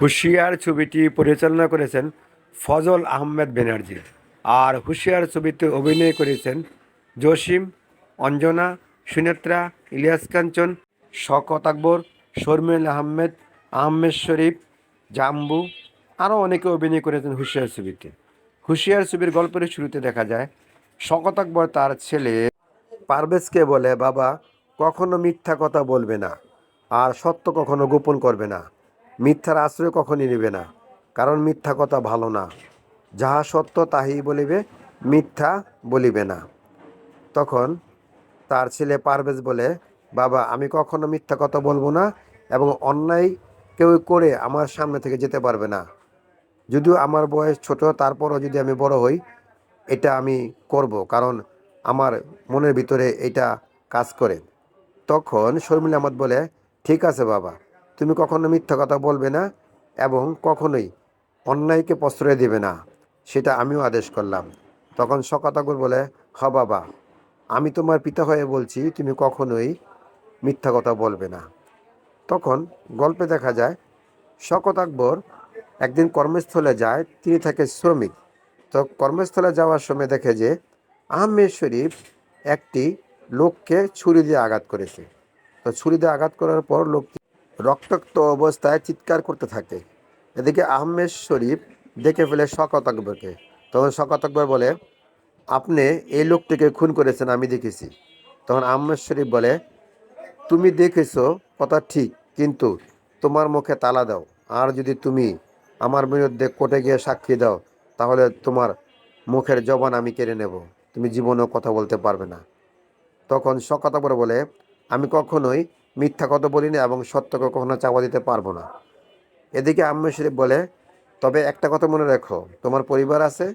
হুঁশিয়ার ছবিটি পরিচালনা করেছেন ফজল আহমেদ ব্যানার্জি। আর হুঁশিয়ার ছবিতে অভিনয় করেছেন জসিম, অঞ্জনা, সুনেত্রা, ইলিয়াস কাঞ্চন, শকত আকবর, শর্মিল আহমেদ আহমেদ শরীফ, জাম্বু আরও অনেকে অভিনয় করেছেন হুশিয়ার ছবিতে। হুঁশিয়ার ছবির গল্পের শুরুতে দেখা যায়, শকত আকবর তার ছেলে পারভেজকে বলে, বাবা, কখনো মিথ্যা কথা বলবে না, আর সত্য কখনো গোপন করবে না। মিথ্যার আশ্রয় কখনই নেবে না, কারণ মিথ্যা কথা ভালো না। যাহা সত্য তাহাই বলিবে, মিথ্যা বলিবে না। তখন তার ছেলে পারভেজ বলে, বাবা, আমি কখনো মিথ্যা কথা বলব না এবং অন্যায় কেউ করে আমার সামনে থেকে যেতে পারবে না। যদিও আমার বয়স ছোট, তারপরও যদি আমি বড় হই, এটা আমি করব, কারণ আমার মনের ভিতরে এটা কাজ করে। তখন শর্মিল আহমদ বলে, ঠিক আছে বাবা তুমি কখনো মিথ্যা কথা বলবে না এবং কখনোই অন্যায়কে প্রশ্রয় দেবে না। সেটা আমিও আদেশ করলাম। তখন শকত আকবর বলে, হ বাবা, আমি তোমার পিতা হয়ে বলছি, তুমি কখনোই মিথ্যা কথা বলবে না। তখন গল্পে দেখা যায় শকত আকবর একদিন কর্মস্থলে যায়, তিনি থাকে শ্রমিক। তো কর্মস্থলে যাওয়ার সময় দেখে যে, আহমেদ শরীফ একটি লোককে ছুরি দিয়ে আঘাত করেছে। তো ছুরি দিয়ে আঘাত করার পর লোকটি রক্তাক্ত অবস্থায় চিৎকার করতে থাকে। এদিকে আহমেদ শরীফ দেখে ফেলে শকত আকবরকে। তখন শকত আকবর বলে, আপনি এই লোকটিকে খুন করেছেন, আমি দেখেছি। তখন আহমেদ শরীফ বলে, তুমি দেখেছ, কথা ঠিক, কিন্তু তোমার মুখে তালা দাও। আর যদি তুমি আমার বিরুদ্ধে কোর্টে গিয়ে সাক্ষী দাও, তাহলে তোমার মুখের জবান আমি কেড়ে নেব। তুমি জীবনেও কথা বলতে পারবে না। তখন শকত আকবর বলে, আমি কখনোই মিথ্যা কথা বলি না এবং সত্যকে কখনো চাপা দিতে পারব না। এদিকে আহমেদ শরীফ বলে, তবে একটা কথা মনে রেখো, তোমার পরিবার আছে?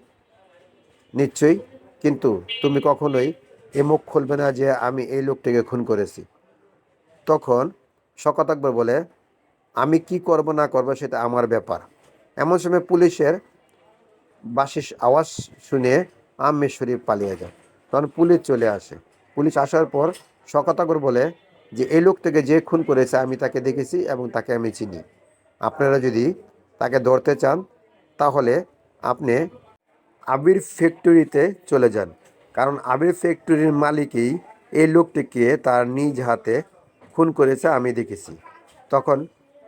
নিশ্চয়ই, কিন্তু তুমি কখনোই এ মুখ খুলবে না যে আমি এই লোকটিকে খুন করেছি। তখন শকত আকবর বলে, আমি কি করব না করব সেটা আমার ব্যাপার। এমন সময় পুলিশের বাসিস আওয়াজ শুনে আহমেদ শরীফ পালিয়ে যায়। তখন পুলিশ চলে আসে। পুলিশ আসার পর শকত আকবর বলে যে এই লোকটাকে যে খুন করেছে আমি তাকে দেখেছি এবং তাকে আমি চিনি। আপনারা যদি তাকে ধরতে চান, তাহলে আপনি আবির ফ্যাক্টরিতে চলে যান। কারণ আবির ফ্যাক্টরির মালিকই এই লোকটিকে তার নিজ হাতে খুন করেছে, আমি দেখেছি। তখন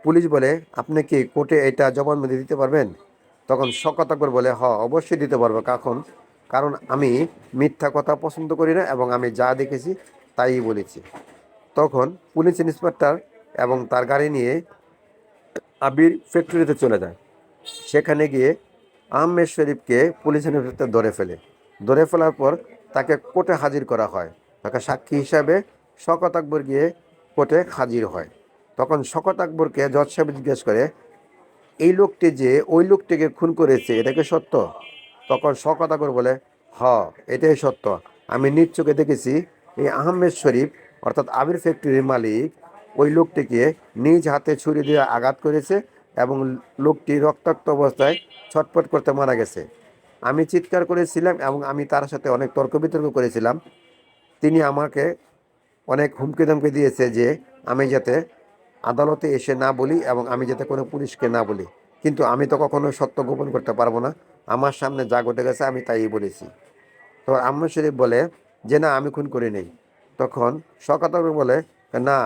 পুলিশ বলে, আপনি কি কোর্টে এটা জবানবন্দি দিতে পারবেন? তখন শকত আকবর বলে হ অবশ্যই দিতে পারব। কখন কারণ আমি মিথ্যা কথা পছন্দ করি না এবং আমি যা দেখেছি তাই বলেছি। তখন পুলিশ ইন্সপেক্টর এবং তার গাড়ি নিয়ে আবির ফ্যাক্টরিতে চলে যায়। সেখানে গিয়ে আহমেদ শরীফকে পুলিশ ইন্সপেক্টর ধরে ফেলে। ধরে ফেলার পর তাকে কোর্টে হাজির করা হয়। তাকে সাক্ষী হিসাবে শকত আকবর গিয়ে কোর্টে হাজির হয়। তখন শকত আকবরকে জজ সাহেব জিজ্ঞেস করে, এই লোকটি যে ওই লোকটিকে খুন করেছে এটাকে সত্য? তখন শকত আকবর বলে, হ, এটাই সত্য। আমি নিজ চোখে দেখেছি, এই আহমেদ শরীফ অর্থাৎ আবির ফ্যাক্টরির মালিক, ওই লোকটিকে নিজ হাতে ছুরি দিয়ে আঘাত করেছে এবং লোকটি রক্তাক্ত অবস্থায় ছটপট করতে মারা গেছে। আমি চিৎকার করেছিলাম এবং আমি তার সাথে অনেক তর্ক বিতর্ক করেছিলাম। তিনি আমাকে অনেক হুমকি ধমকি দিয়েছে যে আমি যাতে আদালতে এসে না বলি এবং আমি যাতে কোনো পুলিশকে না বলি। কিন্তু আমি তো কখনো সত্য গোপন করতে পারব না। আমার সামনে যা ঘটে গেছে আমি তাই বলেছি। তো আহমদ শরীফ বলে, যে না, আমি খুন করি নেই তখন শকত আকবর বলে, না,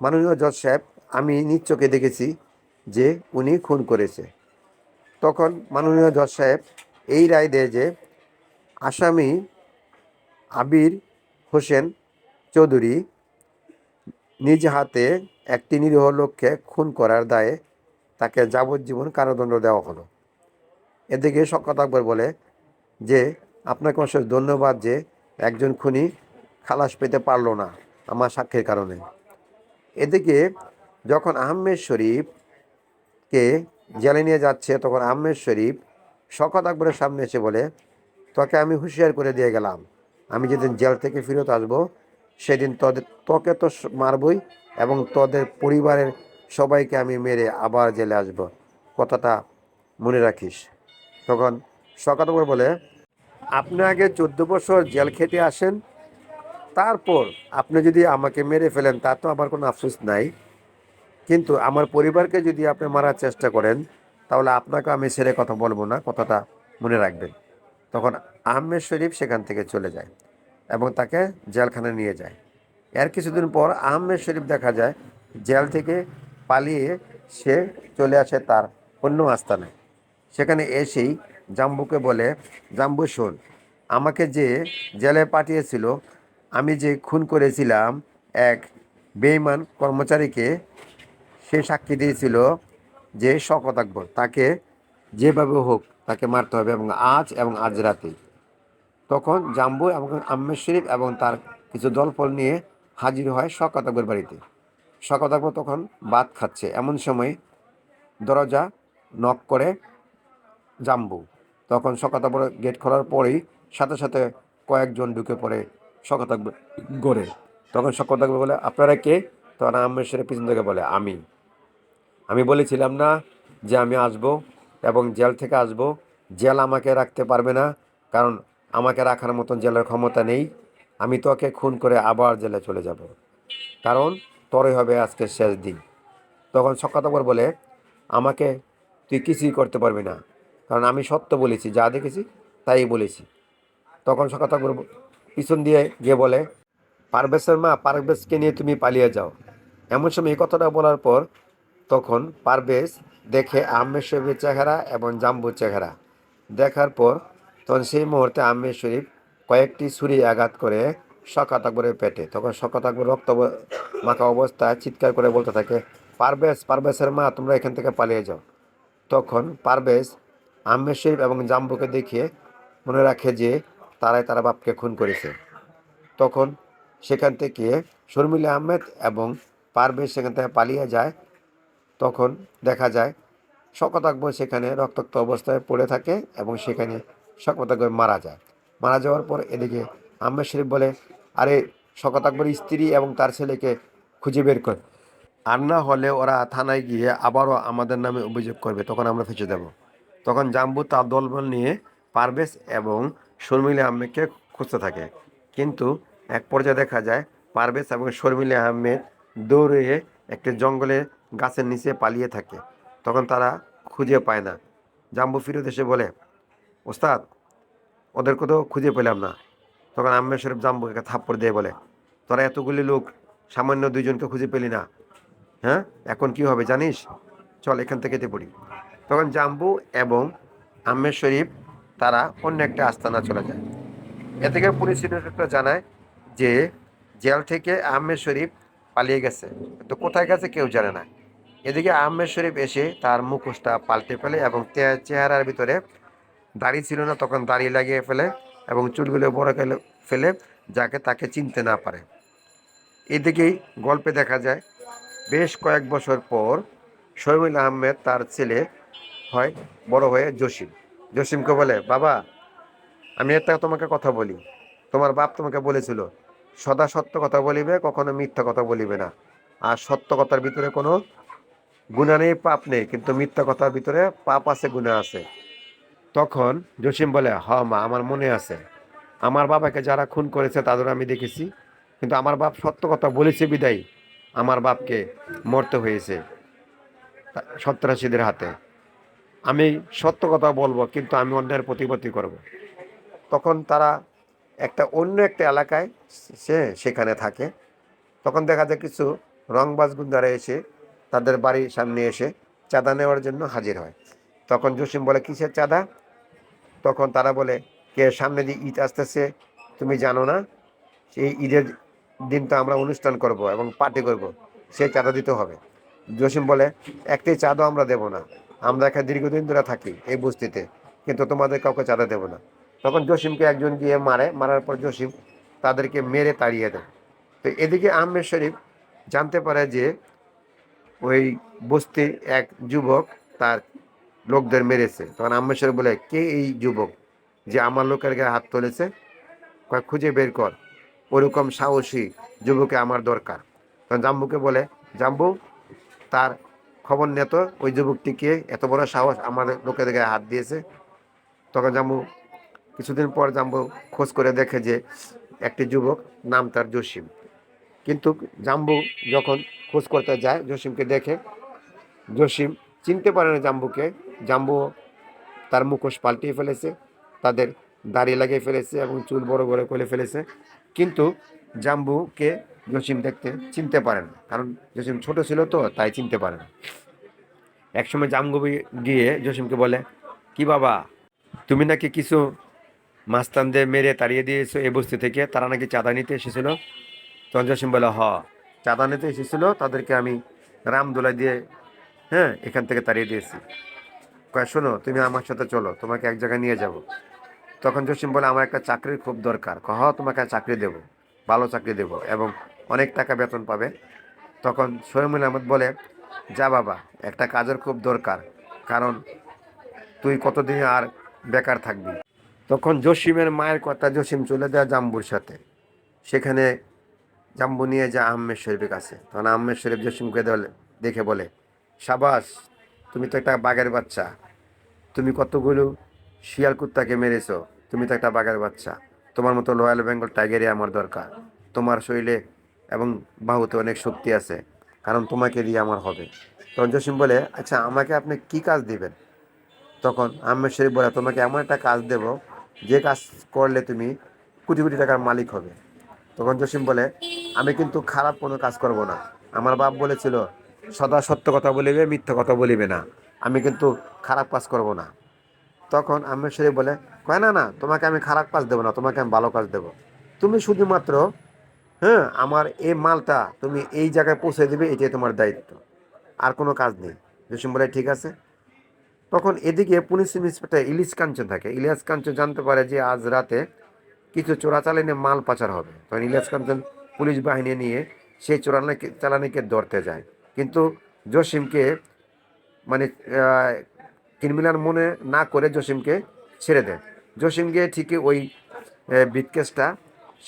মাননীয় জজ সাহেব, আমি নিজ চোখে দেখেছি যে উনি খুন করেছে। তখন মাননীয় জজ সাহেব এই রায় দেয় যে, আসামি আবির হোসেন চৌধুরী নিজ হাতে একটি নিরীহ লোককে খুন করার দায়ে তাকে যাবজ্জীবন কারাদণ্ড দেওয়া হলো। এদিকে শকত আকবর বলে যে, আপনাকে অশেষ ধন্যবাদ যে একজন খুনি খালাস পেতে পারল না আমার সাক্ষীর কারণে। এদিকে যখন আহমেদ শরীফকে জেলে নিয়ে যাচ্ছে, তখন আহমেদ শরীফ শকত আকবরের সামনে এসে বলে, তোকে আমি হুঁশিয়ার করে দিয়ে গেলাম। আমি যেদিন জেল থেকে ফেরত আসব, সেদিন তোদের তোকে তো মারবই এবং তোদের পরিবারের সবাইকে আমি মেরে আবার জেলে আসব। কথাটা মনে রাখিস। তখন শকত আকবর বলে, আপনি আগে চোদ্দ বছর জেল খেটে আসেন তারপর আপনি যদি আমাকে মেরে ফেলেন তা তো আমার কোনো আফসোস নাই। কিন্তু আমার পরিবারকে যদি আপনি মারার চেষ্টা করেন, তাহলে আপনাকে আমি সেরে কথা বলব না, কথাটা মনে রাখবেন। তখন আহমেদ শরীফ সেখান থেকে চলে যায় এবং তাকে জেলখানায় নিয়ে যায়। এর কিছুদিন পর আহমেদ শরীফ দেখা যায়, জেল থেকে পালিয়ে সে চলে আসে তার অন্য আস্থানে সেখানে এসেই জাম্বুকে বলে, জাম্বু শোন, আমাকে যে জেলে পাঠিয়েছিল আমি যে খুন করেছিলাম এক বেইমান কর্মচারীকে, সে সাক্ষী দিয়েছিল যে শকত আকবর। তাকে যেভাবে হোক তাকে মারতে হবে এবং আজ এবং আজ রাতে। তখন জাম্বু এবং আম্মের শরীফ এবং তার কিছু দলফল নিয়ে হাজির হয় শকত আকবর বাড়িতে। শকত আকবর তখন ভাত খাচ্ছে। এমন সময় দরজা নক করে জাম্বু। তখন শকত আকবর গেট খোলার পরেই সাথে সাথে কয়েকজন ঢুকে পড়ে শকত আকবর গড়ে। তখন শকত আকবর বলে, আপনারা কে? তখন শরীফ পিছন থেকে বলে, আমি। আমি বলেছিলাম না যে আমি আসব এবং জেল থেকে আসব। জেল আমাকে রাখতে পারবে না, কারণ আমাকে রাখার মতন জেলের ক্ষমতা নেই। আমি তোকে খুন করে আবার জেলে চলে যাব। কারণ তোরই হবে আজকে শেষ দিন। তখন সকাতবর বলে, আমাকে তুই কিছুই করতে পারবি না। কারণ আমি সত্য বলেছি, যা দেখেছি তাই বলেছি। তখন সকাতবর পিছন দিয়ে গিয়ে বলে পারভেজের মা পারভেজকে নিয়ে তুমি পালিয়ে যাও। এমন সময় এই কথাটা বলার পর তখন পারভেজ দেখে আহমেদ শরীফের চেহারা এবং জাম্বুর চেহারা। দেখার পর তখন সেই মুহূর্তে আহমেদ শরীফ কয়েকটি ছুরি আঘাত করে শকাত আকবরের পেটে। তখন শকাত আকবর রক্ত মাখা অবস্থায় চিৎকার করে বলতে থাকে, পারভেজ পারভেজের মা তোমরা এখান থেকে পালিয়ে যাও। তখন পারভেজ আহমেদ শরীফ এবং জাম্বুকে দেখিয়ে মনে রাখে যে তারাই তারা বাপকে খুন করেছে। তখন সেখান থেকে শর্মিলা আহমেদ এবং পারভেজ সেখান থেকে পালিয়ে যায়। তখন দেখা যায়, শকত আকবর সেখানে রক্তাক্ত অবস্থায় পড়ে থাকে এবং সেখানে শকত আকবর মারা যায়। মারা যাওয়ার পর এদিকে আহমেদ শরীফ বলে, আরে, শকত আকবরের স্ত্রী এবং তার ছেলেকে খুঁজে বের কর। আর না হলে ওরা থানায় গিয়ে আবারও আমাদের নামে অভিযোগ করবে, তখন আমরা ফেঁচে দেব। তখন জাম্বু তার দলবল নিয়ে পারভেজ এবং শর্মিলা আহমেদকে খুঁজতে থাকে। কিন্তু এক পর্যায়ে দেখা যায় পারভেজ এবং শর্মিলা আহমেদ দৌড়ে একটি জঙ্গলে গাছের নিচে পালিয়ে থাকে। তখন তারা খুঁজে পায় না। জাম্বু ফিরত এসে বলে, ওস্তাদ ওদের কোথাও খুঁজে পেলাম না। তখন আম্মে শরীফ জাম্বুকে থাপ্পড় দিয়ে বলে, তোরা এতগুলি লোক, সামান্য দুইজনকে খুঁজে পেলি না। হ্যাঁ এখন কি হবে জানিস? চল এখান থেকে যেতে পড়ি। তখন জাম্বু এবং আম্মের শরীফ তারা অন্য একটা আস্তানা চলে যায়। এ থেকে পুলিশ ইন্সপেক্টর জানায় যে জেল থেকে আহমেদ শরীফ পালিয়ে গেছে। তো কোথায় গেছে কেউ জানে না। এদিকে আহমেদ শরীফ এসে তার মুখোশটা পাল্টে ফেলে এবং চেহারার ভিতরে দাড়ি ছিল না, তখন দাড়ি লাগিয়ে ফেলে এবং চুলগুলো বড় ফেলে ফেলে যাকে তাকে চিনতে না পারে। এদিকেই গল্পে দেখা যায়, বেশ কয়েক বছর পর শহীদুল আহমেদ তার ছেলে হয়, বড় হয়ে জসিম। জসিমকে বলে, বাবা, আমি একটা তোমাকে কথা বলি। তোমার বাপ তোমাকে বলেছিল, সদা সত্য কথা বলিবে, কখনো মিথ্যা কথা বলিবে না। আর সত্য কথার ভিতরে কোনো গুণা নেই, পাপ নেই, কিন্তু মিথ্যা কথার ভিতরে পাপ আছে, গুণা আছে। তখন জসিম বলে, হ মা, আমার মনে আছে। আমার বাবাকে যারা খুন করেছে তাদের আমি দেখেছি। কিন্তু আমার বাপ সত্য কথা বলেছে বিদায়। আমার বাপকে মরতে হয়েছে সন্ত্রাসীদের হাতে। আমি সত্য কথা বলব, কিন্তু আমি অন্যের প্রতিপত্তি করব। তখন তারা একটা অন্য একটা এলাকায় সে সেখানে থাকে। তখন দেখা যায় কিছু রংবাজ গুন্ডারা এসে তাদের বাড়ির সামনে এসে চাঁদা নেওয়ার জন্য হাজির হয়। তখন জসিম বলে, কিসের চাঁদা? তখন তারা বলে, কে, সামনে যে ঈদ আসতেছে, তুমি জানো না? সেই ঈদের দিন তো আমরা অনুষ্ঠান করব এবং পার্টি করব সেই চাঁদা দিতে হবে। জসিম বলে, একটি চাঁদও আমরা দেব না। আমরা এখানে দীর্ঘদিন ধরে থাকি এই বস্তিতে, কিন্তু তোমাদের কাউকে চাঁদা দেব না। তখন জসিমকে একজন গিয়ে মারে, মারার পর জসিম তাদেরকে মেরে তাড়িয়ে দেয়। তো এদিকে আহমেদ শরীফ জানতে পারে যে ওই বস্তির এক যুবক তার লোকদের মেরেছে। তখন আহমেদ শরীফ বলে, কে এই যুবক যে আমার লোকের গায়ে হাত তুলেছে? খুঁজে বের কর। ওরকম সাহসী যুবকে আমার দরকার। তখন জাম্বুকে বলে, জাম্বু, তার খবর নে ওই যুবকটিকে এত বড় সাহস আমাদের লোকের গায়ে হাত দিয়েছে। তখন জাম্বু, কিছুদিন পর জাম্বু খোঁজ করে দেখে যে একটি যুবক, নাম তার জসিম। কিন্তু জাম্বু যখন খোঁজ করতে যায়, জসিমকে দেখে, জসিম চিনতে পারে না জাম্বুকে। জাম্বু তার মুখোশ পাল্টিয়ে ফেলেছে, তাদের দাড়ি লাগিয়ে ফেলেছে এবং চুল বড় বড় করে ফেলেছে। কিন্তু জাম্বুকে জসিম দেখতে চিনতে পারে না। কারণ জসিম ছোট ছিল তো, তাই চিনতে পারে না। একসময় জাম্বু গিয়ে জসিমকে বলে, কি বাবা, তুমি নাকি কিছু মাস্তানদের মেরে তাড়িয়ে দিয়েছ এই বস্তি থেকে? তারা নাকি চাঁদা নিতে এসেছিল? তখন জসিম বলে, হ, চাঁদা নিতে এসেছিল, তাদেরকে আমি রামদোলা দিয়ে হ্যাঁ এখান থেকে তাড়িয়ে দিয়েছি। কয়, শোনো, তুমি আমার সাথে চলো, তোমাকে এক জায়গায় নিয়ে যাব। তখন জসিম বলে, আমার একটা চাকরির খুব দরকার। কহ তোমাকে চাকরি দেব, ভালো চাকরি দেব এবং অনেক টাকা বেতন পাবে। তখন শহীমুল আহমদ বলে, যা বাবা, একটা কাজের খুব দরকার, কারণ তুই কতদিন আর বেকার থাকবি? তখন জসিমের মায়ের কথা জসিম চলে দেয় জাম্বুর সাথে। সেখানে জাম্বু নিয়ে যায় আহমেদ শরীফের কাছে। তখন আহমেদ শরীফ জসিমকে দেখে বলে, সাবাস, তুমি তো একটা বাঘের বাচ্চা। তুমি কতগুলো শিয়াল কুত্তাকে মেরেছো। তুমি তো একটা বাঘের বাচ্চা। তোমার মতো রয়্যাল বেঙ্গল টাইগারই আমার দরকার। তোমার শরীরে এবং বাহুতে অনেক শক্তি আছে, কারণ তোমাকে দিয়ে আমার হবে। তখন জসিম বলে আচ্ছা আমাকে আপনি কি কাজ দিবেন? তখন আহমেদ শরীফ বলে, তোমাকে এমন একটা কাজ দেব, যে কাজ করলে তুমি কোটি কোটি টাকার মালিক হবে। তখন জসিম বলে, আমি কিন্তু খারাপ কোনো কাজ করব না। আমার বাপ বলেছিল, সদা সত্য কথা বলিবে, মিথ্যা কথা বলিবে না। আমি কিন্তু খারাপ কাজ করব না। তখন আহমেদ শরীফ বলে, কয় না না, তোমাকে আমি খারাপ কাজ দেবো না, তোমাকে আমি ভালো কাজ দেবো। তুমি শুধুমাত্র হ্যাঁ আমার এই মালটা তুমি এই জায়গায় পৌঁছে দেবে, এটাই তোমার দায়িত্ব। আর কোনো কাজ নেই। জসিম বলে ঠিক আছে? তখন এদিকে পুলিশ ইন্সপেক্টর ইলিশ কাঞ্চন থাকে। ইলিয়াস কাঞ্চন জানতে পারে যে আজ রাতে কিছু চোরাচালানি মাল পাচার হবে। তখন ইলিয়াস কাঞ্চন পুলিশ বাহিনী নিয়ে সেই চোরানাকে চালানিকে ধরতে যায়। কিন্তু জসিমকে মানে ক্রিমিনাল মনে না করে জসিমকে ছেড়ে দেয়। জসিম গিয়ে ঠিকই ওই বিটকেসটা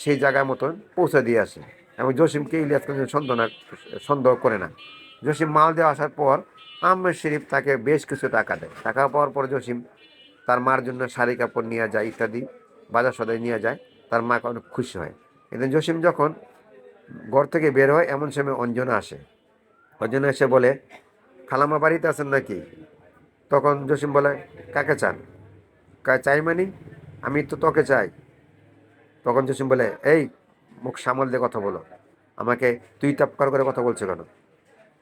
সেই জায়গার মতন পৌঁছে দিয়ে আসে। এবং জসিমকে ইলিয়াস কাঞ্চন সন্দেহ না সন্দেহ করে না। জসিম মাল দিয়ে আসার পর আহমেদ শরীফ তাকে বেশ কিছু টাকা দেয়। টাকা পাওয়ার পর জসিম তার মার জন্য শাড়ি কাপড় নিয়ে যায়, ইত্যাদি বাজার সদাই নিয়ে যায়। তার মাকে অনেক খুশি হয়। এদিন জসিম যখন ঘর থেকে বের হয়, এমন সময় অঞ্জনা আসে। অঞ্জনা এসে বলে খালামা বাড়িতে আছেন নাকি? তখন জসিম বলে, কাকে চান? কা চাই মানি? আমি তো তোকে চাই। তখন জসিম বলে, এই, মুখ সামাল দিয়ে কথা বলো। আমাকে তুই তাপকার করে কথা বলছো কেন?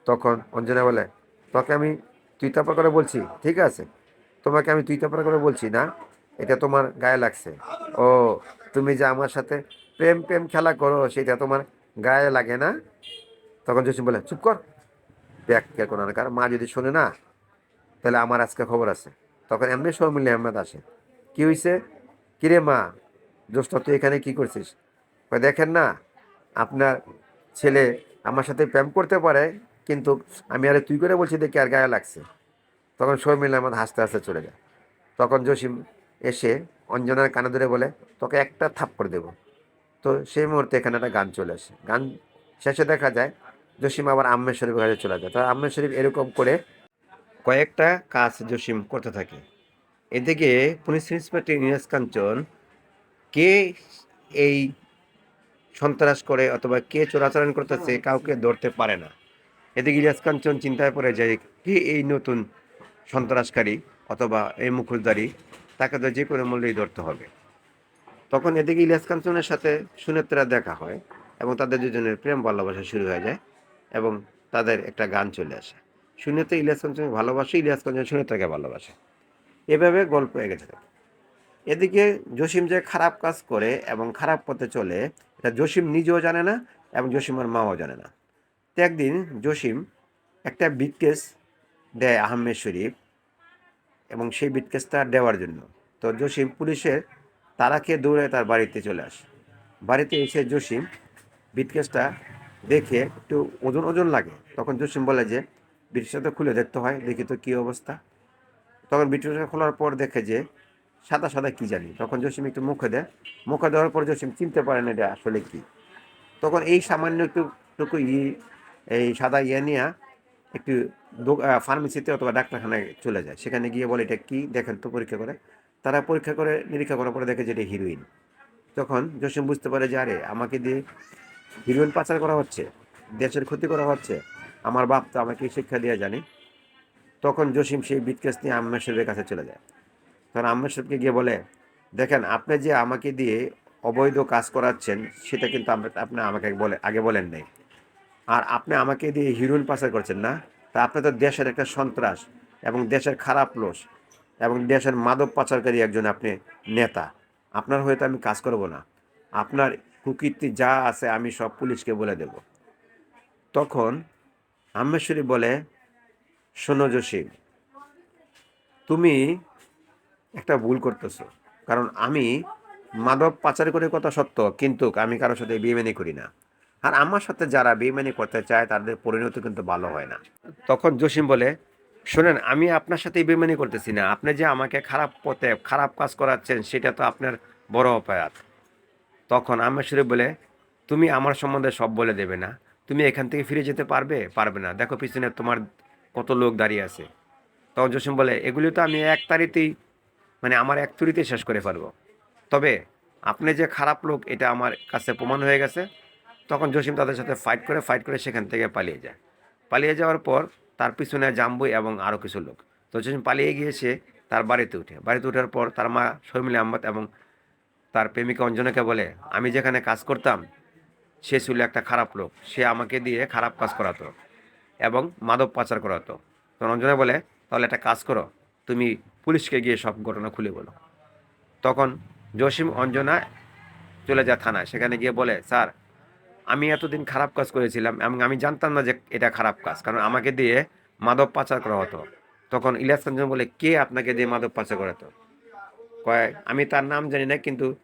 তখন অঞ্জনা বলে, তোকে আমি তুই তাপা করে বলছি, ঠিক আছে। তোমাকে আমি তুই তাপা করে বলছি না, এটা তোমার গায়ে লাগছে। ও, তুমি যে আমার সাথে প্রেম প্রেম খেলা করো, সেটা তোমার গায়ে লাগে না? তখন জসিম বলে, চুপ কর। ব্যাগ কে কোনো কার মা যদি শোনে না, তাহলে আমার আজকে খবর আছে। তখন এমনি সৌমিল্লি আহমেদ আসে। কি হয়েছে কিরে মা? দোস্ত তুই এখানে কি করছিস? দেখেন না, আপনার ছেলে আমার সাথে প্রেম করতে পারে, কিন্তু আমি আরে তুই করে বলছি দেখি আর গায়ে লাগছে। তখন শর্মিলা আহমদ হাসতে হাসতে চলে যায়। তখন জসিম এসে অঞ্জনার কানে ধরে বলে, তোকে একটা থাপ করে দেবো। তো সেই মুহূর্তে এখানে একটা গান চলে আসে। গান শেষে দেখা যায়, জসিম আবার আম্মের শরীফের কাছে চলে যায়। তো আম্মের শরীফ এরকম করে কয়েকটা কাজ জসিম করতে থাকে। এদিকে পুলিশ ইন্সপেক্টর ইনিয়াস কাঞ্চন কে এই সন্ত্রাস করে অথবা কে চোরাচালান করতেছে কাউকে ধরতে পারে না। এদিকে ইলিয়াস কাঞ্চন চিন্তায় পড়ে যায়, কে এই নতুন সন্ত্রাসকারী অথবা এই মুখোশধারী, তাকে তো যে কোনো মূল্যেই ধরতে হবে। তখন এদিকে ইলিয়াস কাঞ্চনের সাথে সুনেত্রা দেখা হয় এবং তাদের দুজনের প্রেম ভালোবাসা শুরু হয়ে যায় এবং তাদের একটা গান চলে আসে। সুনেত্রা ইলিয়াস কাঞ্চনকে ভালোবাসে, ইলিয়াস কাঞ্চন সুনেত্রাকে ভালোবাসে। এভাবে গল্প এগেছে থাকে। এদিকে জসিম যে খারাপ কাজ করে এবং খারাপ পথে চলে, এটা জসিম নিজেও জানে না এবং জসিমের মাও জানে না। তো একদিন জসিম একটা বিটকেস দেয় আহমেদ শরীফ এবং সেই বিটকেসটা দেওয়ার জন্য। তো জসিম পুলিশের তারাকে দৌড়ে তার বাড়িতে চলে আসে। বাড়িতে এসে জসিম বিটকেসটা দেখে একটু ওজন ওজন লাগে। তখন জসিম বলে যে বিটকেসটা খুলে দেখতে হয়, দেখি তো কী অবস্থা? তখন বিটকেসটা খোলার পর দেখে যে সাদা সাদা কি জানি? তখন জসিম একটু মুখে দেয়। মুখে দেওয়ার পর জসিম চিনতে পারে না এটা আসলে কি। তখন এই সামান্য একটু, টুকু ই, এই সাদা ইয়ে নিয়ে একটু ফার্মেসিতে অথবা ডাক্তারখানায় চলে যায়। সেখানে গিয়ে বলে, এটা কি? দেখেন তো পরীক্ষা করে। তারা পরীক্ষা করে, নিরীক্ষা করার পরে দেখে যে এটা হিরোইন তখন জসিম বুঝতে পারে যে, আরে, আমাকে দিয়ে হিরোইন পাচার করা হচ্ছে, দেশের ক্ষতি করা হচ্ছে, আমার বাপ তো আমাকে শিক্ষা দিয়ে জানি। তখন জসিম সেই বিটকেস নিয়ে আম্মের সাহেবের কাছে চলে যায়। তখন আম্মের সাহেবকে গিয়ে বলে, দেখেন, আপনি যে আমাকে দিয়ে অবৈধ কাজ করাচ্ছেন, সেটা কিন্তু আপনি আমাকে বলে, আগে বলেন নাই। আর আপনি আমাকে দিয়ে হিরোইন পাচার করছেন না? তা আপনি তো দেশের একটা সন্ত্রাস এবং দেশের খারাপ লোস এবং দেশের মাদক পাচারকারী একজন আপনি নেতা। আপনার হয়তো আমি কাজ করব না। আপনার কুকীর্তি যা আছে, আমি সব পুলিশকে বলে দেব। তখন আম্মেশ্বরী বলে, শোনো জসিম, তুমি একটা ভুল করতেছো। কারণ আমি মাদক পাচার করে কথা সত্য, কিন্তু আমি কারোর সাথে বেইমানি করি না। আর আমার সাথে যারা বেইমানি করতে চায়, তাদের পরিণতি কিন্তু ভালো হয় না। তখন জসিম বলে, শোনেন, আমি আপনার সাথে বেইমানি করতেছি না। আপনি যে আমাকে খারাপ পথে খারাপ কাজ করাচ্ছেন, সেটা তো আপনার বড় অপরাধ। তখন আমেশ্বরী বলে, তুমি আমার সম্বন্ধে সব বলে দেবে না। তুমি এখান থেকে ফিরে যেতে পারবে? পারবে না। দেখো, পিছনে তোমার কত লোক দাঁড়িয়ে আছে। তখন জসিম বলে, এগুলি তো আমি এক তারিতেই মানে আমার এক তুরিতে শেষ করে ফেলব। তবে আপনি যে খারাপ লোক, এটা আমার কাছে প্রমাণ হয়ে গেছে। তখন জসিম তাদের সাথে ফাইট করে ফাইট করে সেখান থেকে পালিয়ে যায়। পালিয়ে যাওয়ার পর তার পিছনে জাম্বুই এবং আরও কিছু লোক। তো জসিম পালিয়ে গিয়ে সে তার বাড়িতে উঠে। বাড়িতে ওঠার পর তার মা শর্মিলা আহমদ এবং তার প্রেমিকা অঞ্জনাকে বলে, আমি যেখানে কাজ করতাম, সে ছিল একটা খারাপ লোক। সে আমাকে দিয়ে খারাপ কাজ করাতো এবং মাদক পাচার করাতো। তখন অঞ্জনা বলে, তাহলে একটা কাজ করো। তুমি পুলিশকে গিয়ে সব ঘটনা খুলে বলো। তখন জসিম অঞ্জনা চলে যায় থানায়। সেখানে গিয়ে বলে, স্যার, আমি এতদিন খারাপ কাজ করেছিলাম এবং আমি জানতাম না যে এটা খারাপ কাজ। কারণ আমাকে দিয়ে মাদক পাচার করা হতো। তখন ইলিয়াস কাঞ্চন বলে, কে আপনাকে দিয়ে মাদক পাচার করাতো? কয়, আমি তার নাম জানি না, কিন্তু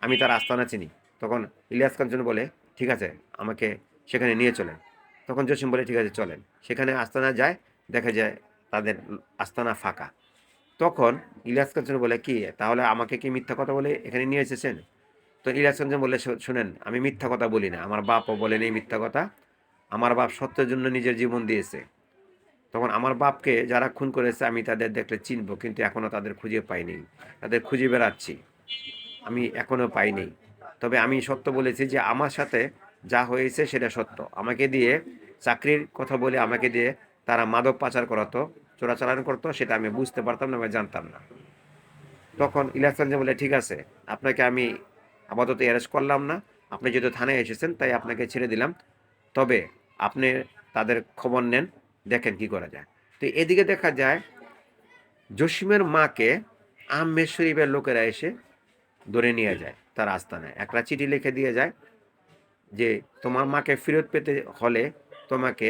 আমি তার আস্তানা চিনি। তখন ইলিয়াস কাঞ্চন বলে, ঠিক আছে, আমাকে সেখানে নিয়ে চলেন। তখন জসিম বলে, ঠিক আছে, চলেন। সেখানে আস্তানা যায়, দেখা যায় তাদের আস্তানা ফাঁকা। তখন ইলিয়াস কাঞ্চন বলে কি, তাহলে আমাকে কি মিথ্যা কথা বলে এখানে নিয়ে এসেছেন? তো ইলিয়াস কাঞ্চন বলে "শো- শোনেন, আমি মিথ্যা কথা বলি না। আমার বাপও বলেন এই মিথ্যা কথা। আমার বাপ সত্যের জন্য নিজের জীবন দিয়েছে। তখন আমার বাপকে যারা খুন করেছে, আমি তাদের দেখলে চিনব, কিন্তু এখনও তাদের খুঁজে পাইনি। তাদের খুঁজে বেড়াচ্ছি। আমি এখনও পাইনি। তবে আমি সত্য বলেছি যে, আমার সাথে যা হয়েছে সেটা সত্য। আমাকে দিয়ে চাকরির কথা বলে আমাকে দিয়ে তারা মাদক পাচার করাতো। চোরাচালান করতো, সেটা আমি বুঝতে পারতাম না বা জানতাম না। তখন ইলিয়াস কাঞ্চন বলে, ঠিক আছে, আপনাকে আমি আপাতত অ্যারেস্ট করলাম না। আপনি যেহেতু থানায় এসেছেন, তাই আপনাকে ছেড়ে দিলাম। তবে আপনি তাদের খবর নেন, দেখেন কি করা যায়। তো এদিকে দেখা যায়, জসিমের মাকে আহমেদ শরীফের লোকেরা এসে ধরে নিয়ে যায় তার আস্তানায়। একটা চিঠি লিখে দিয়ে যায় যে, তোমার মাকে ফেরত পেতে হলে তোমাকে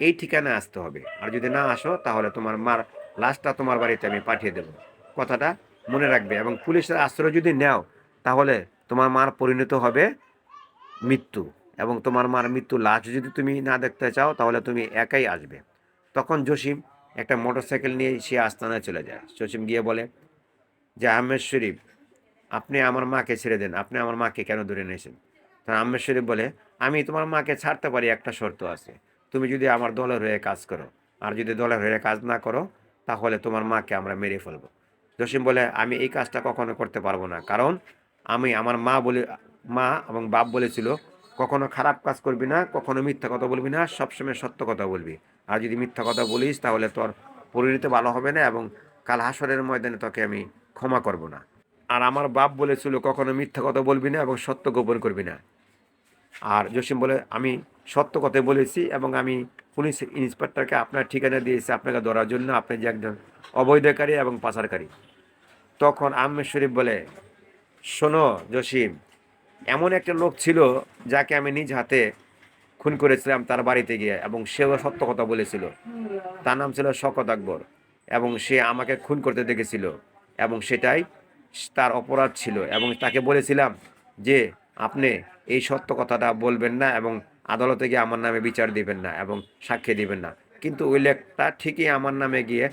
এই ঠিকানায় আসতে হবে। আর যদি না আসো, তাহলে তোমার মার, লাশটা তোমার বাড়িতে আমি পাঠিয়ে দেবো। কথাটা মনে রাখবে এবং পুলিশের আশ্রয় যদি নেও, তাহলে তোমার মার পরিণত হবে মৃত্যু। এবং তোমার মার মৃত্যু লাশ যদি তুমি না দেখতে চাও, তাহলে তুমি একাই আসবে। তখন জসিম একটা মোটরসাইকেল নিয়ে সে আস্তানায় চলে যায়। জসিম গিয়ে বলে, যে আহমেদ শরীফ, আপনি আমার মাকে ছেড়ে দেন। আপনি আমার মাকে কেন ধরে নিয়েছেন তখন আহমেদ শরীফ বলে, আমি তোমার মাকে ছাড়তে পারি, একটা শর্ত আছে। তুমি যদি আমার দলের হয়ে কাজ করো, আর যদি দলের হয়ে কাজ না করো, তাহলে তোমার মাকে আমরা মেরে ফেলব। জসিম বলে, আমি এই কাজটা কখনো করতে পারব না। কারণ আমি আমার মা বলে, মা এবং বাপ বলেছিল, কখনো খারাপ কাজ করবি না, কখনো মিথ্যা কথা বলবি না, সবসময় সত্য কথা বলবি। আর যদি মিথ্যা কথা বলিস, তাহলে তোর পরিণতি ভালো হবে না এবং কাল হাসরের ময়দানে তোকে আমি ক্ষমা করব না। আর আমার বাপ বলেছিল, কখনো মিথ্যা কথা বলবি না এবং সত্য গোপন করবি না। আর জসিম বলে, আমি সত্য কথা বলেছি এবং আমি পুলিশ ইন্সপেক্টরকে আপনার ঠিকানা দিয়েছি আপনাকে ধরার জন্য। আপনি যে একজন অবৈধকারী এবং পাচারকারী। তখন আহমেদ শরীফ বলে, শোনো জসিম, এমন একটা লোক ছিল যাকে আমি নিজ হাতে খুন করেছিলাম তার বাড়িতে গিয়ে এবং সেও সত্য কথা বলেছিল। তার নাম ছিল শকত আকবর এবং সে আমাকে খুন করতে দেখেছিল এবং সেটাই তার অপরাধ ছিল এবং তাকে বলেছিলাম যে, আপনি এই সত্য কথাটা বলবেন না এবং আদালতে গিয়ে আমার নামে বিচার দিবেন না এবং সাক্ষী দিবেন না। কিন্তু ওই লেখটা ঠিকই আমার নামে গিয়ে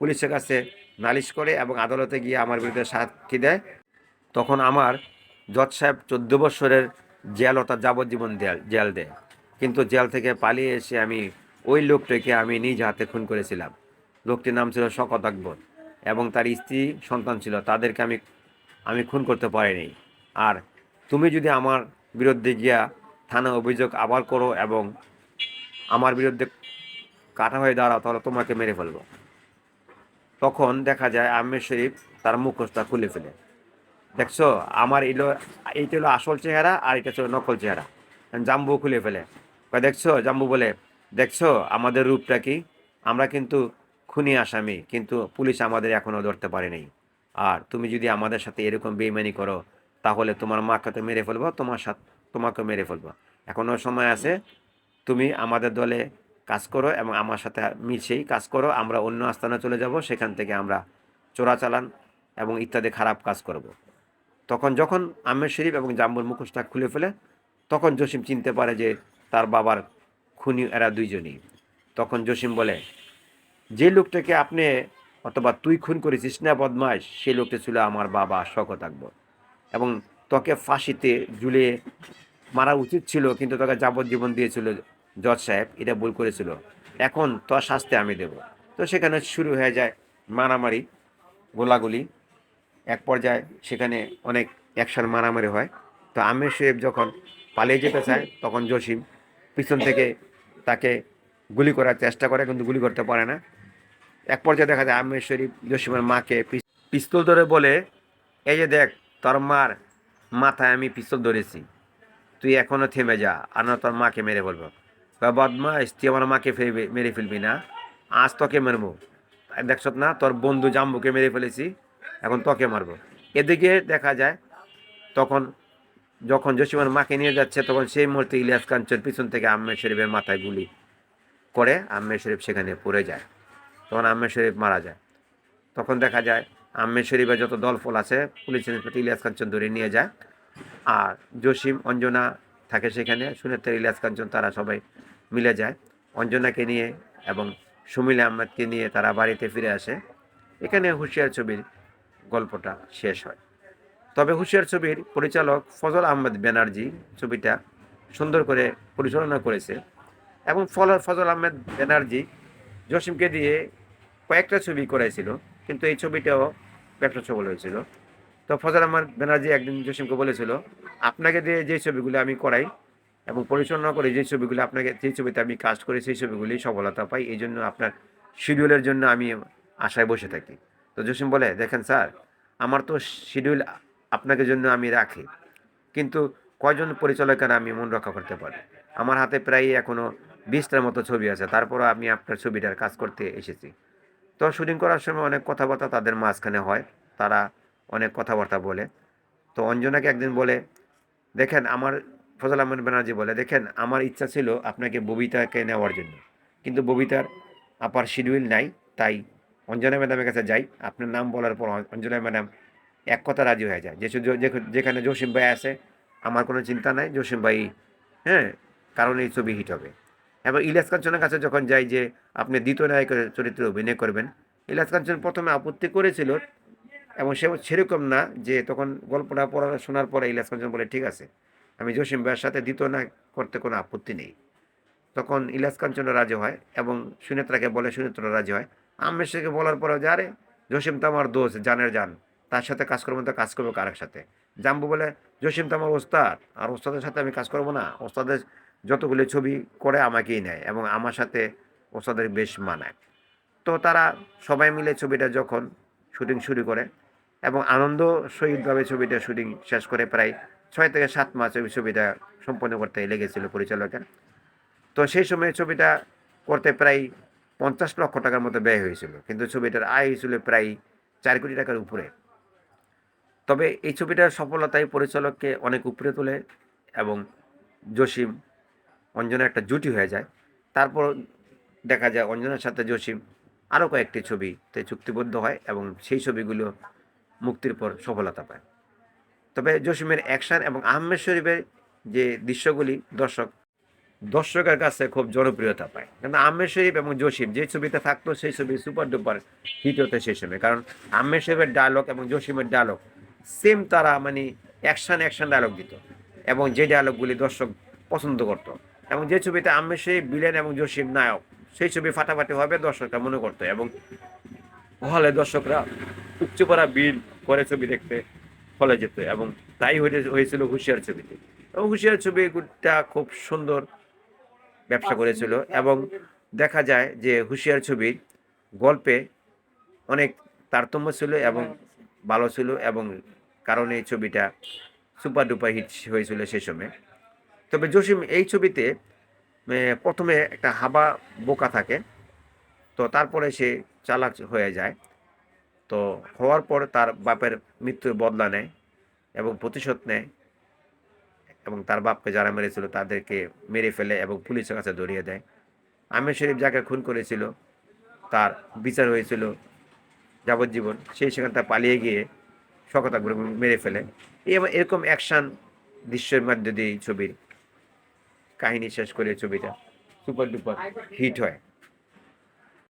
পুলিশের কাছে নালিশ করে এবং আদালতে গিয়ে আমার বিরুদ্ধে সাক্ষী দেয়। তখন আমার জজ সাহেব চোদ্দ বছরের জেল অর্থাৎ যাবজ্জীবন দেয়াল, জেল দেয়। কিন্তু জেল থেকে পালিয়ে এসে আমি ওই লোকটাকে আমি নিজ হাতে খুন করেছিলাম। লোকটির নাম ছিল শকত আকবর এবং তার স্ত্রী সন্তান ছিল, তাদেরকে আমি আমি খুন করতে পারিনি। আর তুমি যদি আমার বিরুদ্ধে গিয়া থানা অভিযোগ আবার করো এবং আমার বিরুদ্ধে কাটা হয়ে দাঁড়াও, তাহলে তোমাকে মেরে ফেলব। তখন দেখা যায় আহমেদ শরীফ তার মুখোশটা খুলে ফেলে। দেখছ? আমার এলো, এইটা হলো আসল চেহারা আর এটা ছিল নকল চেহারা। জাম্বু খুলে ফেলে। দেখছ? জাম্বু বলে, দেখছ? আমাদের রূপটা কি? আমরা কিন্তু খুনি আসামি, কিন্তু পুলিশ আমাদের এখনও ধরতে পারেনি আর তুমি যদি আমাদের সাথে এরকম বেইমানি করো, তাহলে তোমার মাকে তো মেরে ফেলব, তোমার সাথে তোমাকে মেরে ফেলব। এখনও সময় আছে, তুমি আমাদের দলে কাজ করো এবং আমার সাথে মিশেই কাজ করো, আমরা অন্য আস্থানে চলে যাব, সেখান থেকে আমরা চোরাচালান এবং ইত্যাদি খারাপ কাজ করব। তখন যখন আমের শরীফ এবং জাম্বুর মুখোশটা খুলে ফেলে, তখন জসিম চিনতে পারে যে তার বাবার খুনি এরা দুইজনই। তখন জসিম বলে, যে লোকটাকে আপনি অথবা তুই খুন করেছিস না বদমাস সেই লোকটা ছিল আমার বাবা, শকত আকবর। এবং তোকে ফাঁসিতে ঝুলিয়ে মারা উচিত ছিল, কিন্তু তোকে যাবজ্জীবন দিয়েছিল জজ সাহেব, এটা ভুল করেছিল। এখন তোর শাস্তি আমি দেব। তো সেখানে শুরু হয়ে যায় মারামারি, গোলাগুলি। এক পর্যায়ে সেখানে অনেক অ্যাকশন মারামারি হয়। তো আমের সাহেব যখন পালিয়ে যেতে চায়, তখন জসিম পিছন থেকে তাকে গুলি করার চেষ্টা করে, কিন্তু গুলি করতে পারে না। এক পর্যায়ে দেখা যায় আমের শরীফ জসিমের মাকে পিস- পিস্তল ধরে বলে, এই যে দেখ, তোর মার মাথায় আমি পিস্তল ধরেছি। তুই এখনও থেমে যা, আর না তোর মাকে মেরে বলব বদমাস তুই আমার মাকে ফেলবি মেরে ফেলবি না। আজ তোকে মারবো। দেখছ না, তোর বন্ধু জাম্বুকে মেরে ফেলেছি, এখন তোকে মারবো। এদিকে দেখা যায়, তখন যখন জসিমার মাকে নিয়ে যাচ্ছে, তখন সেই মুহূর্তে ইলিয়াস কাঞ্চন পিছন থেকে আম্মের শরীফের মাথায় গুলি করে আম্মের শরীফ সেখানে পড়ে যায়। তখন আম্মের শরীফ মারা যায়। তখন দেখা যায় আম্মের শরীফের যত দলফল আছে, পুলিশ ইন্সপেক্টর ইলিয়াস কাঞ্চন ধরে নিয়ে যায় আর জসিম অঞ্জনা থাকে সেখানে সুনেত্রা ইলিয়াস কাঞ্চন তারা সবাই মিলে যায়। অঞ্জনাকে নিয়ে এবং সুমিলা আহমেদকে নিয়ে তারা বাড়িতে ফিরে আসে। এখানে হুঁশিয়ার ছবির গল্পটা শেষ হয়। তবে হুঁশিয়ার ছবির পরিচালক ফজল আহমেদ ব্যানার্জি ছবিটা সুন্দর করে পরিচালনা করেছে এবং ফল, ফজল আহমেদ ব্যানার্জি জসিমকে দিয়ে কয়েকটা ছবি করেছিল কিন্তু এই ছবিটাও ব্যবসা সফল হয়েছিল। তো ফজল আহমেদ ব্যানার্জি একদিন জসিমকে বলেছিল, আপনাকে দিয়ে যে ছবিগুলি আমি করাই এবং পরিচালনা করে যে ছবিগুলি আপনাকে, যে ছবিতে আমি কাজ করি, সেই ছবিগুলি সফলতা পাই, এই জন্য আপনার শিডিউলের জন্য আমি আশায় বসে থাকি। তো জসিম বলে, দেখেন স্যার, আমার তো শিডিউল আপনাকে জন্য আমি রাখি, কিন্তু কয়জন পরিচালকের আমি মন রক্ষা করতে পারি? আমার হাতে প্রায় এখনও বিশটার মতো ছবি আছে, তারপরও আমি আপনার ছবিটার কাজ করতে এসেছি। তো শুটিং করার সময় অনেক কথাবার্তা তাদের মাঝখানে হয়। তারা অনেক কথাবার্তা বলে। তো অঞ্জনাকে একদিন বলে, দেখেন, আমার ফজল আহমেদ ব্যানার্জি বলে, দেখেন, আমার ইচ্ছা ছিল আপনাকে ববিতাকে নেওয়ার জন্য। কিন্তু ববিতার আপার শিডিউল নাই, তাই অঞ্জনা ম্যাডামের কাছে যাই। আপনার নাম বলার পর অঞ্জনা ম্যাডাম এক কথা রাজি হয়ে যায়। যে যেখানে জসিম ভাই আছে, আমার কোনো চিন্তা নাই। জসিম ভাই হ্যাঁ কারণ এই ছবি হিট হবে। এবং ইলিয়াস কাঞ্চনের কাছে যখন যাই যে আপনি দ্বিতীয় নায়কের চরিত্রে অভিনয় করবেন, ইলিয়াস কাঞ্চন প্রথমে আপত্তি করেছিল এবং সে সেরকম না যে তখন গল্পটা পড়া শোনার পরে ইলিয়াস কাঞ্চন বলে, ঠিক আছে, আমি জসিম ভাইয়ের সাথে দ্বিতীয় নায়ক করতে কোনো আপত্তি নেই। তখন ইলিয়াস কাঞ্চনও রাজি হয় এবং সুনেত্রাকে বলে সুনেত্রা রাজি হয়। আমের শেখকে বলার পরেও যে, আরে, জসিম তো আমার দোষ জানের জান, তার সাথে কাজ করব তো কাজ করব কারের সাথে? জাম্বু বলে, জসিম তো আমার ওস্তাদ, আর ওস্তাদের সাথে আমি কাজ করব না, ওস্তাদের যতগুলি ছবি করে আমাকেই নেয় এবং আমার সাথে ওস্তাদের বেশ মানায়। তো তারা সবাই মিলে ছবিটা যখন শুটিং শুরু করে এবং আনন্দ সহিতভাবে ছবিটা শুটিং শেষ করে প্রায় ছয় থেকে সাত মাস ওই ছবিটা সম্পন্ন করতে লেগেছিল পরিচালকের। তো সেই সময় ছবিটা করতে প্রায় পঞ্চাশ লক্ষ টাকার মতো ব্যয় হয়েছিল। কিন্তু ছবিটার আয় হয়েছিল প্রায় চার কোটি টাকার উপরে। তবে এই ছবিটার সফলতায় পরিচালককে অনেক উপরে তোলে এবং জসিম অঞ্জনা একটা জুটি হয়ে যায়। তারপর দেখা যায় অঞ্জনার সাথে জসিম আরও কয়েকটি ছবিতে চুক্তিবদ্ধ হয় এবং সেই ছবিগুলো মুক্তির পর সফলতা পায়। তবে জসিমের অ্যাকশন এবং আহমেদ শরীফের যে দৃশ্যগুলি দর্শক, দর্শকের কাছে খুব জনপ্রিয়তা পায়। কিন্তু আহমেদ শরীফ এবং জসিম যে ছবিতে থাকতো সেই ছবি সুপার ডুপার হিট হতে সেই সময় কারণ আহমেদ শরীফের ডায়লগ এবং জসিমের ডায়লগ সেম তারা মানে অ্যাকশন অ্যাকশন ডায়লগ দিত এবং যে ডায়লগগুলি দর্শক পছন্দ করত। এবং যে ছবিতে আমি সেই বিলেন এবং জসিম নায়ক, সেই ছবি ফাটাফাটি হবে দর্শকরা মনে করতো এবং হলে দর্শকরা উপচে পড়া বিল করে ছবি দেখতে হলে যেত এবং তাই হয়ে- হয়েছিল হুঁশিয়ার ছবিতে এবং হুঁশিয়ার ছবিটা খুব সুন্দর ব্যবসা করেছিল এবং দেখা যায় যে হুঁশিয়ার ছবির গল্পে অনেক তারতম্য ছিল এবং ভালো ছিল এবং কারণে ছবিটা সুপার ডুপার হিট হয়েছিল সেই সময়। তবে জসিম এই ছবিতে প্রথমে একটা হাবা বোকা থাকে, তো তারপরে সে চালাক হয়ে যায়। তো হওয়ার পর তার বাপের মৃত্যুর বদলা নেয় এবং প্রতিশোধ নেয় এবং তার বাপকে যারা মেরেছিল তাদেরকে মেরে ফেলে এবং পুলিশের কাছে ধরিয়ে দেয়। আমির শরীফ যাকে খুন করেছিল, তার বিচার হয়েছিল যাবজ্জীবন। সেই সেখান থেকে পালিয়ে গিয়ে আকবর মেরে ফেলে। এরকম অ্যাকশন দৃশ্যের মধ্যে দিয়ে ছবির কাহিনী শেষ করে ছবিটা। সুপার ডুপার হিট হয়।